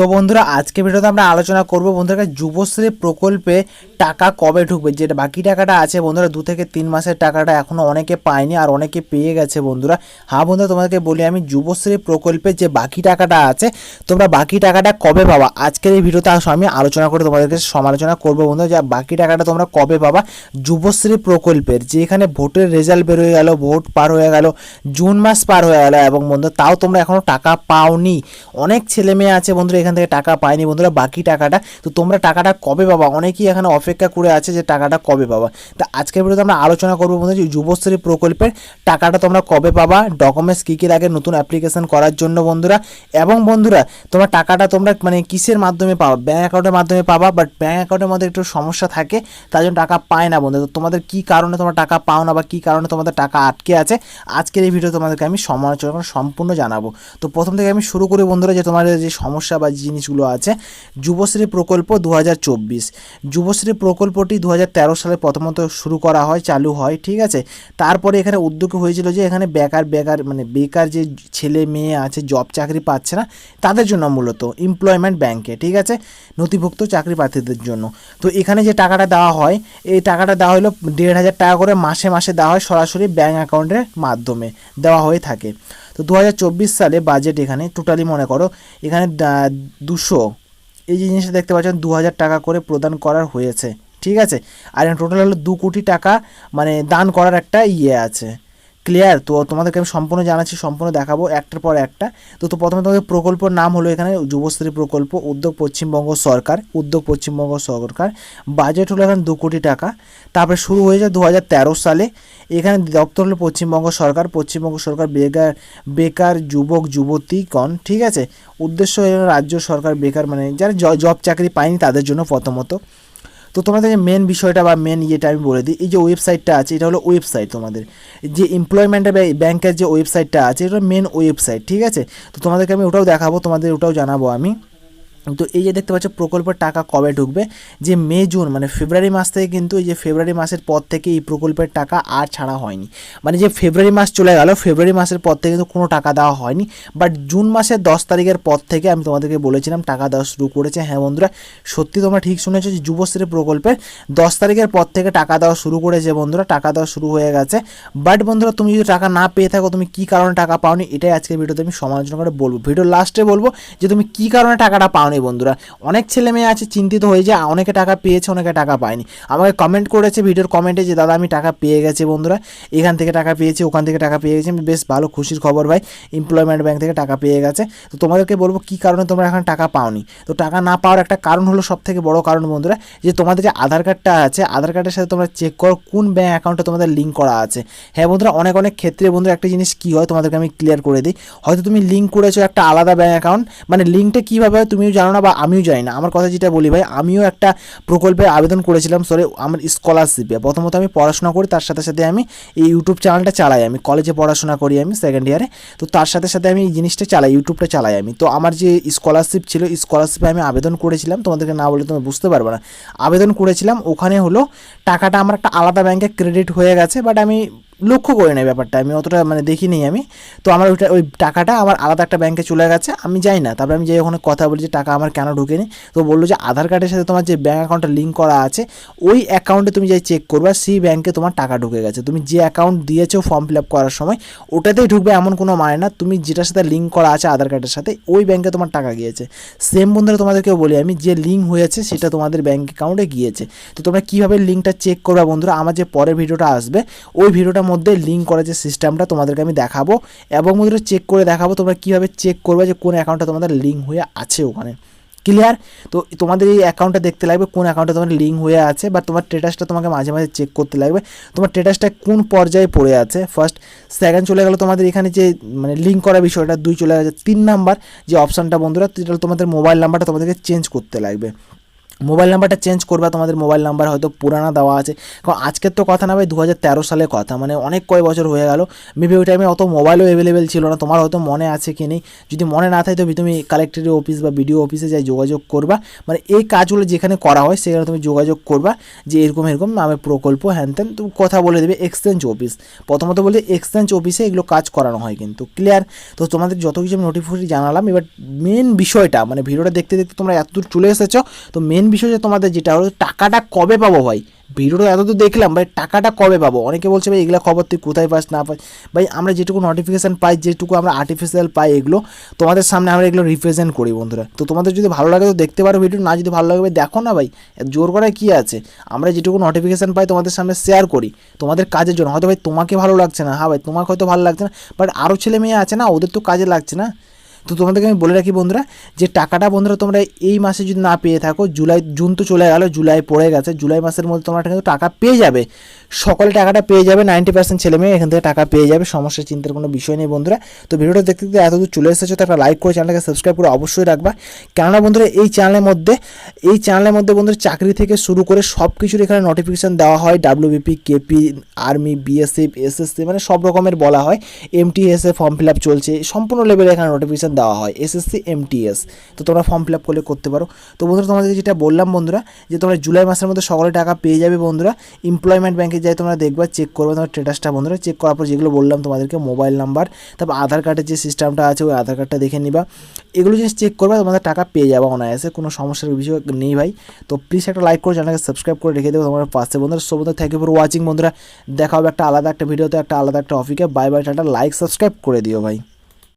তো বন্ধুরা, আজকে ভিডিওতে আমরা আলোচনা করব বন্ধুরা যুবশ্রী প্রকল্পে টাকা কবে ঢুকবে, যেটা বাকি টাকাটা আছে বন্ধুরা, দু থেকে তিন মাসের টাকাটা এখনও অনেকে পায়নি আর অনেকে পেয়ে গেছে বন্ধুরা। হ্যাঁ বন্ধুরা, তোমাদেরকে বলি আমি, যুবশ্রী প্রকল্পে যে বাকি টাকাটা আছে, তোমরা বাকি টাকাটা কবে পাবা? আজকের এই ভিডিওতে আমি আলোচনা করে তোমাদেরকে সমালোচনা করব বন্ধুরা, যে বাকি টাকাটা তোমরা কবে পাবা? যুবশ্রী প্রকল্পের, যে এখানে ভোটের রেজাল্ট বের হয়ে গেল, ভোট পার হয়ে গেল, জুন মাস পার হয়ে গেল, এবং বন্ধু তাও তোমরা এখনও টাকা পাওনি। অনেক ছেলে মেয়ে আছে বন্ধুরা, এখান থেকে টাকা পায়নি বন্ধুরা, বাকি টাকাটা। তো তোমরা টাকাটা কবে পাবা? অনেকেই এখানে অপেক্ষা করে আছে যে টাকাটা কবে পাবা। তা আজকের ভিডিওতে আমরা আলোচনা করব বন্ধু যে যুবশ্রী প্রকল্পের টাকাটা তোমরা কবে পাবা ডকুমেন্টস কী কী লাগে, নতুন অ্যাপ্লিকেশন করার জন্য বন্ধুরা। এবং বন্ধুরা, তোমার টাকাটা তোমরা মানে কিসের মাধ্যমে পাবা? ব্যাঙ্ক অ্যাকাউন্টের মাধ্যমে পাবা বাট ব্যাঙ্ক অ্যাকাউন্টের মধ্যে একটু সমস্যা থাকে, তার জন্য টাকা পায় না বন্ধু তোমাদের কী কারণে তোমরা টাকা পাও না বা কী কারণে তোমাদের টাকা আটকে আছে? আজকের এই ভিডিও তোমাদেরকে আমি সমালোচনা সম্পূর্ণ জানাব। তো প্রথম থেকে আমি শুরু করি বন্ধুরা যে তোমাদের যে সমস্যা বা জিনিসগুলো আছে। যুবশ্রী প্রকল্প দু হাজার চব্বিশ। যুবশ্রী প্রকল্পটি দু হাজার তেরো সালে প্রথমত শুরু করা হয়, চালু হয়, ঠিক আছে? তারপরে এখানে উদ্যোগ হয়েছিল যে এখানে বেকার বেকার মানে বেকার যে ছেলে মেয়ে আছে জব চাকরি পাচ্ছে না, তাদের জন্য মূলত এমপ্লয়মেন্ট ব্যাংকে ঠিক আছে? নথিভুক্ত চাকরি প্রার্থীদের জন্য। তো এখানে যে টাকাটা দেওয়া হয়, এই টাকাটা দেওয়া হলো দেড় হাজার টাকা করে মাসে মাসে দেওয়া হয় সরাসরি ব্যাঙ্ক অ্যাকাউন্টের মাধ্যমে দেওয়া হয়ে থাকে। তো দু হাজার চব্বিশ সালে বাজেট এখানে টোটালি মনে করো, এখানে দুশো। এই যে জিনিসটা দেখতে পাচ্ছেন দু হাজার টাকা করে প্রদান করার হয়েছে, ঠিক আছে? আর টোটাল হলো দু কোটি টাকা মানে দান করার একটা ইয়ে আছে। ক্লিয়ার তো তোমাদেরকে আমি সম্পূর্ণ জানাচ্ছি, সম্পূর্ণ দেখাবো একটার পর একটা। তো তো প্রথমে তোমাদের প্রকল্পের নাম হলো এখানে যুবশ্রী প্রকল্প, উদ্যোগ পশ্চিমবঙ্গ সরকার, উদ্যোগ পশ্চিমবঙ্গ সরকার। বাজেট হলো এখানে দু কোটি টাকা। তারপরে শুরু হয়েছে দু হাজার তেরো সালে। এখানে দপ্তর হলো পশ্চিমবঙ্গ সরকার। পশ্চিমবঙ্গ সরকার বেকার বেকার যুবক, যুবতীগণ, ঠিক আছে? উদ্দেশ্য রাজ্য সরকার বেকার মানে যারা জব চাকরি পায়নি তাদের জন্য প্রথমত। তো তোমাদের যে মেন বিষয়টা বা মেন ইয়েটা আমি বলে দিই, এই যে ওয়েবসাইটটা আছে, এটা হলো ওয়েবসাইট তোমাদের। যে এমপ্লয়মেন্টের ব্যাংকের যে ওয়েবসাইটটা আছে, এটা মেন ওয়েবসাইট ঠিক আছে? তো তোমাদেরকে আমি ওটাও দেখাবো, তোমাদের ওটাও জানাব আমি। তো এই যে দেখতে পাচ্ছ প্রকল্পের টাকা কবে ঢুকবে? যে মে, জুন মানে ফেব্রুয়ারি মাস থেকে কিন্তু এই যে ফেব্রুয়ারি মাসের পর থেকে এই প্রকল্পের টাকা আর ছাড়া হয়নি। মানে যে ফেব্রুয়ারি মাস চলে গেল, ফেব্রুয়ারি মাসের পর থেকে কিন্তু কোনো টাকা দেওয়া হয়নি। বাট জুন মাসের দশ তারিখের পর থেকে আমি তোমাদেরকে বলেছিলাম, টাকা দেওয়া শুরু করেছে। হ্যাঁ বন্ধুরা, সত্যি তোমরা ঠিক শুনেছো যে যুবশ্রী প্রকল্পের দশ তারিখের পর থেকে টাকা দেওয়া শুরু করেছে বন্ধুরা, টাকা দেওয়া শুরু হয়ে গেছে। বাট বন্ধুরা, তুমি যদি টাকা না পেয়ে থাকো, তুমি কী কারণে টাকা পাওনি? এটাই আজকের ভিডিওতে আমি সমালোচনা করে বলব। ভিডিওর লাস্টে বলব যে তুমি কী কারণে টাকাটা পাওনি বন্ধুরা, অনেক ছেলে মেয়ে আছে চিন্তিত হয়ে যায়, অনেকে টাকা পেয়েছে, অনেকে টাকা পায়নি। আমাকে কমেন্ট করেছে ভিডিওর কমেন্টে যে, দাদা, আমি টাকা পেয়ে গেছি বন্ধুরা, এখান থেকে টাকা পেয়েছি, ওখান থেকে টাকা পেয়ে গেছি, বেশ ভালো, খুশির খবর ভাই এমপ্লয়মেন্ট ব্যাংক থেকে টাকা পেয়ে গেছে। তো তোমাদেরকে বলব, কী কারণে তোমরা এখন টাকা পাওনি? তো টাকা না পাওয়ার একটা কারণ হলো সব থেকে বড় কারণ বন্ধুরা, যে তোমাদের যে আধার কার্ডটা আছে, আধার কার্ডের সাথে তোমরা চেক করো, কোন ব্যাঙ্ক অ্যাকাউন্টে তোমাদের লিঙ্ক করা আছে। হ্যাঁ বন্ধুরা, অনেক অনেক ক্ষেত্রে বন্ধুরা একটা জিনিস কী হয়, তোমাদেরকে আমি ক্লিয়ার করে দিই। হয়তো তুমি লিঙ্ক করেছ একটা আলাদা ব্যাঙ্ক অ্যাকাউন্ট মানে লিঙ্কটা কীভাবে হয় তুমিও জানো না বা আমিও জানি না। আমার কথা যেটা বলি ভাই, আমিও একটা প্রকল্পে আবেদন করেছিলাম সরি আমার স্কলারশিপে প্রথমত আমি পড়াশোনা করি, তার সাথে সাথে আমি এই ইউটিউব চ্যানেলটা চালাই আমি। কলেজে পড়াশোনা করি আমি সেকেন্ড ইয়ারে তো তার সাথে সাথে আমি এই জিনিসটা চালাই ইউটিউবটা চালাই আমি। তো আমার যে স্কলারশিপ ছিল স্কলারশিপে আমি আবেদন করেছিলাম। তোমাদেরকে না বলে তুমি বুঝতে পারবে না। আবেদন করেছিলাম, ওখানে হলো টাকাটা আমার একটা আলাদা ব্যাংকে ক্রেডিট হয়ে গেছে বাট আমি লক্ষ্য করে নেই ব্যাপারটা, আমি অতটা মানে দেখিনি আমি। তো আমার ওইটা, ওই টাকাটা আমার আলাদা একটা ব্যাংকে চলে গেছে, আমি যাই না। তারপরে আমি যাই, ওখানে কথা বলি যে টাকা আমার কেন ঢুকেনি? তো বলল যে আধার কার্ডের সাথে তোমার যে ব্যাঙ্ক অ্যাকাউন্টটা লিঙ্ক করা আছে, ওই অ্যাকাউন্টে তুমি যাই চেক করবে সেই ব্যাংকে তোমার টাকা ঢুকে গেছে। তুমি যে অ্যাকাউন্ট দিয়েছ ফর্ম ফিল আপ করার সময়, ওটাতেই ঢুকবে এমন কোনো মানে না, তুমি যেটার সাথে লিঙ্ক করা আছে আধার কার্ডের সাথে, ওই ব্যাংকে তোমার টাকা গিয়েছে। সেম বন্ধুরা, তোমাদেরকেও বলি আমি, যে লিঙ্ক হয়েছে সেটা তোমাদের ব্যাঙ্ক অ্যাকাউন্টে গিয়েছে। তো তোমরা কীভাবে লিঙ্কটা চেক করবে বন্ধুরা, আমার যে পরের ভিডিওটা আসবে, ওই ভিডিওটার মধ্যে লিঙ্ক করা যে সিস্টেমটা তোমাদেরকে আমি দেখাবো এবং বন্ধুরা চেক করে দেখাবো তোমরা কীভাবে চেক করবে যে কোন অ্যাকাউন্টটা তোমাদের লিঙ্ক হয়ে আছে ওখানে। ক্লিয়ার তো তোমাদের এই অ্যাকাউন্টটা দেখতে লাগবে কোন অ্যাকাউন্টে তোমার লিঙ্ক হয়ে আছে বা তোমার স্টেটাসটা তোমাকে মাঝে মাঝে চেক করতে লাগবে। তোমার স্টেটাসটা কোন পর্যায়ে পড়ে আছে? ফার্স্ট সেকেন্ড চলে গেলো তোমাদের এখানে যে মানে লিঙ্ক করা বিষয়টা, দুই চলে গেছে। তিন নাম্বার যে অপশানটা বন্ধুরা তোমাদের মোবাইল নাম্বারটা তোমাদেরকে চেঞ্জ করতে লাগবে। মোবাইল নাম্বারটা চেঞ্জ করবে, তোমাদের মোবাইল নাম্বার হয়তো পুরানা দেওয়া আছে। কারণ আজকের তো কথা না ভাই দু সালের কথা মানে অনেক কয় বছর হয়ে গেল। মেবি ওই টাইমে অত মোবাইলও অ্যাভেলেবেল ছিল না, তোমার হয়তো মনে আছে কি নেই। যদি মনে না থাকে তো তুমি কালেক্টরের অফিস বা বিডিও অফিসে যাই যোগাযোগ করবা। মানে এই কাজগুলো যেখানে করা হয়, সেখানে তুমি যোগাযোগ করবা, যে এরকম এরকম নামে প্রকল্প, হ্যান ত্যান তুমি কথা বলে দেবে এক্সচেঞ্জ অফিস প্রথমত বলতে এক্সচেঞ্জ অফিসে এগুলো কাজ করানো হয় কিন্তু ক্লিয়ার তো তোমাদের যত কিছু আমি নোটিফিকেশন জানালাম, এবার মেন বিষয়টা মানে ভিডিওটা দেখতে দেখতে তোমরা এতদূর চলে এসেছ, তো মেন বিষয় তোমাদের যেটা হলো, টাকাটা কবে পাবো ভাই? ভিডিওটা এত তো দেখলাম, ভাই, টাকাটা কবে পাবো? অনেকে বলছে, ভাই, এগুলো খবর তুই কোথায় পাস? না পাস। ভাই, আমরা যেটুকু নোটিফিকেশান পাই, যেটুকু আমরা আর্টিফিশিয়াল পাই, এগুলো তোমাদের সামনে আমরা এগুলো রিপ্রেজেন্ট করি বন্ধুরা। তো তোমাদের যদি ভালো লাগে তো দেখতে পারো ভিডিও না যদি ভালো লাগে, ভাই, দেখো না ভাই। জোর করার কী আছে? আমরা যেটুকু নোটিফিকেশান পাই তোমাদের সামনে শেয়ার করি, তোমাদের কাজের জন্য। হয়তো ভাই, তোমাকে ভালো লাগছে না। হ্যাঁ ভাই, তোমাকে হয়তো ভালো লাগছে না বাট আরও ছেলে মেয়ে আছে না, ওদের তো কাজে লাগছে না। তো তোমাদেরকে আমি বলে রাখি বন্ধুরা, যে টাকাটা বন্ধুরা তোমরা এই মাসে যদি না পেয়ে থাকো, জুলাই, জুন তো চলে গেলো, জুলাই পড়ে গেছে, জুলাই মাসের মধ্যে তোমরা কিন্তু টাকা পেয়ে যাবে। সকলে টাকাটা পেয়ে যাবে, নাইনটি পার্সেন্ট ছেলে মেয়ে এখান থেকে টাকা পেয়ে যাবে, সমস্যা, চিন্তার কোনো বিষয় নেই বন্ধুরা। তো ভিডিওটা দেখতে দেখতে এত দূর চলে এসেছ, তো একটা লাইক করে চ্যানেলটাকে সাবস্ক্রাইব করে অবশ্যই রাখবা। কেননা বন্ধুরা, এই চ্যানেলের মধ্যে, এই চ্যানেলের মধ্যে বন্ধুরা চাকরি থেকে শুরু করে সব কিছুর এখানে নোটিফিকেশান দেওয়া হয় WBP KP army BSF SSC মানে সব রকমের বলা হয়। এমটিএসে ফর্ম ফিল আপ চলছে, সম্পূর্ণ লেভেলে এখানে নোটিফিকেশান দেওয়া হয় এসএসসি এমটিএস তো তোমরা ফর্ম ফিল আপ করলে করতে পারো। তো বন্ধুরা, তোমাদেরকে যেটা বললাম বন্ধুরা, যে তোমরা জুলাই মাসের মধ্যে সকলে টাকা পেয়ে যাবে বন্ধুরা এমপ্লয়মেন্ট ব্যাংকে যাই তোমরা দেখবা চেক করবে তোমার স্ট্যাটাসটা বন্ধুরা চেক করার পর যেগুলো বললাম তোমাদেরকে মোবাইল নাম্বার তারপর আধার কার্ডের যে সিস্টেমটা আছে, ওই আধার কার্ডটা দেখে নিবা। এগুলো জিনিস চেক করবে, তোমাদের টাকা পেয়ে যাবে অনায়াসে, কোনো সমস্যার বিষয় নেই ভাই। তো প্লিজ একটা লাইক করে চ্যানেলকে সাবস্ক্রাইব করে রেখে দেবো তোমার পাশে বন্ধুরা। সব বন্ধু থ্যাংক ইউ ফর ওয়াচিং বন্ধুরা। দেখা হবে একটা আলাদা একটা ভিডিওতে একটা আলাদা একটা অফিকে bye bye tata like subscribe করে দিও ভাই।